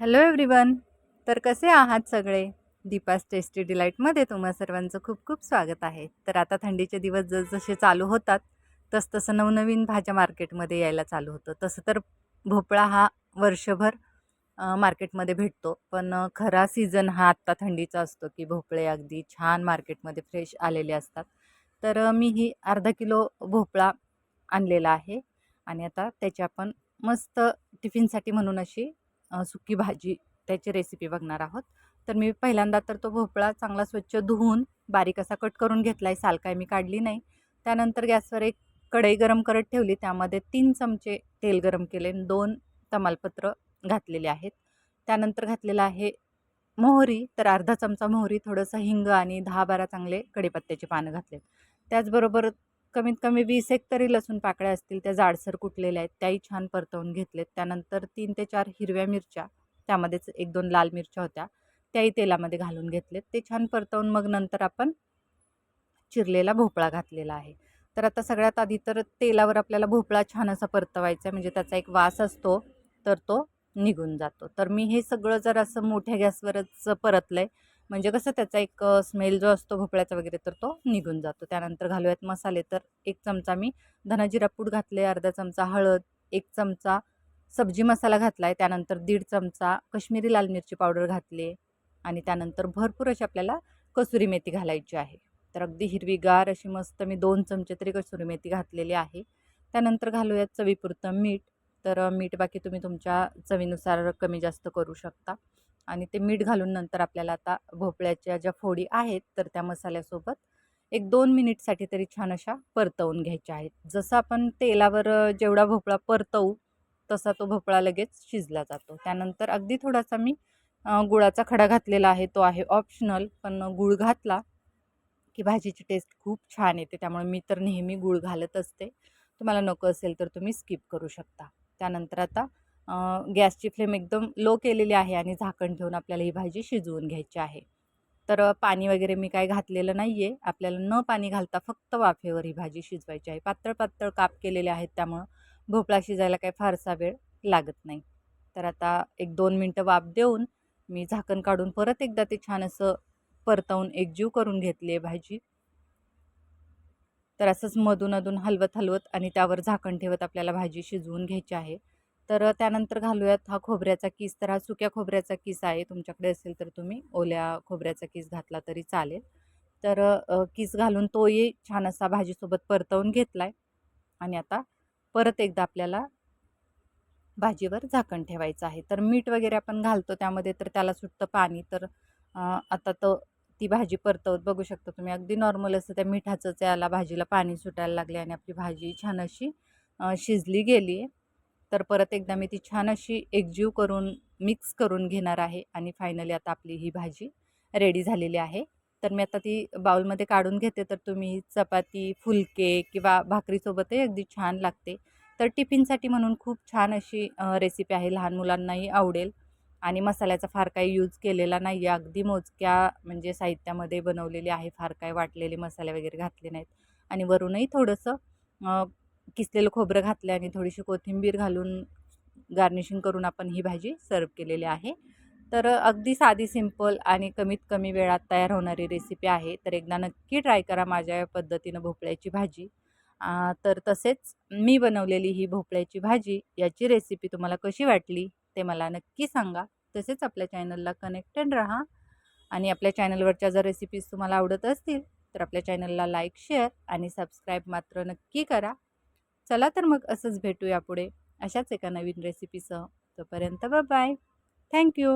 Hello everyone तर कसे आहात सगळे? दीपास टेस्टी डिलाईटमध्ये तुम्हा सर्वांचं खूप खूप स्वागत आहे. तर आता थंडीचे दिवस जसजसे चालू होतात तस तसं नवनवीन भाज्या मार्केटमध्ये यायला चालू होतं. तसं तर भोपळा हा वर्षभर मार्केटमध्ये भेटतो. पण खरा सीझन हा आत्ता थंडीचा असतो की भोपळे अगदी छान मार्केटमध्ये फ्रेश आलेले असतात. तर मी ही अर्धा किलो भोपळा आणलेला आहे. आणि आता त्याची आपण मस्त टिफिनसाठी म्हणून अशी सुकी भाजी त्याची रेसिपी बघणार आहोत. तर मी पहिल्यांदा तर तो भोपळा चांगला स्वच्छ धुवून बारीक असा कट करून घेतला आहे साल काय मी काढली नाही. त्यानंतर गॅसवर एक कढई गरम करत ठेवली. त्यामध्ये तीन चमचे तेल गरम केले. दोन तमालपत्र घातलेले आहेत. त्यानंतर घातलेलं आहे मोहरी. तर अर्धा चमचा मोहरी थोडंसं हिंग आणि दहा बारा चांगले कढीपत्त्याचे पानं घातले त्याचबरोबर कमीत कमी वीस एक तरी लसूण पाकळ्या असतील त्या जाडसर कुटलेल्या आहेत त्याही छान परतवून घेतलेत. त्यानंतर तीन ते चार हिरव्या मिरच्या त्यामध्येच एक दोन लाल मिरच्या होत्या त्याही तेलामध्ये घालून घेतलेत. ते छान परतवून मग नंतर आपण चिरलेला भोपळा घातलेला आहे. तर आता सगळ्यात आधी तर तेलावर आपल्याला भोपळा छान असा परतवायचा आहे म्हणजे त्याचा एक वास असतो तर तो निघून जातो. तर मी हे सगळं जर असं मोठ्या गॅसवरच परतलं आहे म्हणजे कसं त्याचा एक स्मेल जो असतो भोपळ्याचा वगैरे तर तो निघून जातो. त्यानंतर घालूयात मसाले तर एक चमचा मी धनाजिरा पूड घातले अर्धा चमचा हळद एक चमचा सब्जी मसाला घातला आहे त्यानंतर दीड चमचा कश्मीरी लाल मिरची पावडर घातली आणि त्यानंतर भरपूर अशी आपल्याला कसुरी मेथी घालायची आहे. तर अगदी हिरवीगार अशी मस्त मी दोन चमचे तरी कसुरी मेथी घातलेली आहे. त्यानंतर घालूयात चवीपुरतं मीठ. तर मीठ बाकी तुम्ही तुमच्या चवीनुसार कमी जास्त करू शकता. आणि ते मीठ घालून नंतर आपल्याला आता भोपळ्याच्या ज्या फोडी आहेत तर त्या मसाल्यासोबत एक दोन मिनिटसाठी तरी छान अशा परतवून घ्यायच्या आहेत. जसं आपण तेलावर जेवढा भोपळा परतवू तसा तो भोपळा लगेच शिजला जातो. त्यानंतर अगदी थोडासा मी गुळाचा खडा घातलेला आहे तो आहे ऑप्शनल पण गुळ घातला की भाजीची टेस्ट खूप छान येते. त्यामुळे मी तर नेहमी गूळ घालत असते. तुम्हाला नको असेल तर तुम्ही स्किप करू शकता. त्यानंतर आता गॅसची फ्लेम एकदम लो केलेली आहे आणि झाकण ठेवून आपल्याला ही भाजी शिजवून घ्यायची आहे. तर पाणी वगैरे मी काय घातलेलं नाही आहे आपल्याला न पाणी घालता फक्त वाफेवर ही भाजी शिजवायची आहे. पातळ पातळ काप केलेले आहेत त्यामुळं भोपळा शिजायला काही फारसा वेळ लागत नाही. तर आता एक दोन मिनटं वाफ देऊन मी झाकण काढून परत एकदा ते छान असं परतवून एकजीव करून घेतली आहे भाजी. तर असंच मधून अधून हलवत हलवत आणि त्यावर झाकण ठेवत आपल्याला भाजी शिजवून घ्यायची आहे. तर त्यानंतर घालूयात हा खोबऱ्याचा किस. तर हा सुक्या खोबऱ्याचा किस आहे तुमच्याकडे असेल तर तुम्ही ओल्या खोबऱ्याचा किस घातला तरी चालेल. तर किस घालून तोही छान असा भाजीसोबत परतवून घेतला आहे आणि आता परत एकदा आपल्याला भाजीवर झाकण ठेवायचं आहे. तर मीठ वगैरे आपण घालतो त्यामध्ये तर त्याला सुटतं पाणी. तर आता तो ती भाजी परतवत बघू शकता तुम्ही. अगदी नॉर्मल असं त्या मिठाचंच याला भाजीला पाणी सुटायला लागले आणि आपली भाजी छान अशी शिजली गेली आहे तर परत एकदा मी ती छान अशी एकजीव करून मिक्स करून घेणार आहे आणि फायनली आता आपली ही भाजी रेडी झालेली आहे. तर मी आता ती बाउलमध्ये काढून घेते तर तुम्ही चपाती फुलके किंवा भाकरीसोबतही अगदी छान लागते. तर टिफिनसाठी म्हणून खूप छान अशी रेसिपी आहे लहान मुलांनाही आवडेल आणि मसाल्याचा फार काही यूज केलेला नाही आहे अगदी मोजक्या म्हणजे साहित्यामध्ये बनवलेले आहे फार काय वाटलेले मसाले वगैरे घातले नाहीत आणि वरूनही थोडंसं किसलेलं खोबरं घातलं आणि थोडीशी कोथिंबीर घालून गार्निशिंग करून आपण ही भाजी सर्व केलेली आहे. तर अगदी साधी सिंपल आणि कमीत कमी वेळात तयार होणारी रेसिपी आहे. तर एकदा नक्की ट्राय करा माझ्या या पद्धतीनं भोपळ्याची भाजी. तर तसेच मी बनवलेली ही भोपळ्याची भाजी याची रेसिपी तुम्हाला कशी वाटली ते मला नक्की सांगा. तसेच आपल्या चॅनलला कनेक्टेड राहा आणि आपल्या चॅनलवरच्या जर रेसिपीज तुम्हाला आवडत असतील तर आपल्या चॅनलला लाईक शेअर आणि सबस्क्राईब मात्र नक्की करा. चला तर मग असंच भेटूया पुढे. अशाच एका नवीन रेसिपीसह तोपर्यंत बाय थँक्यू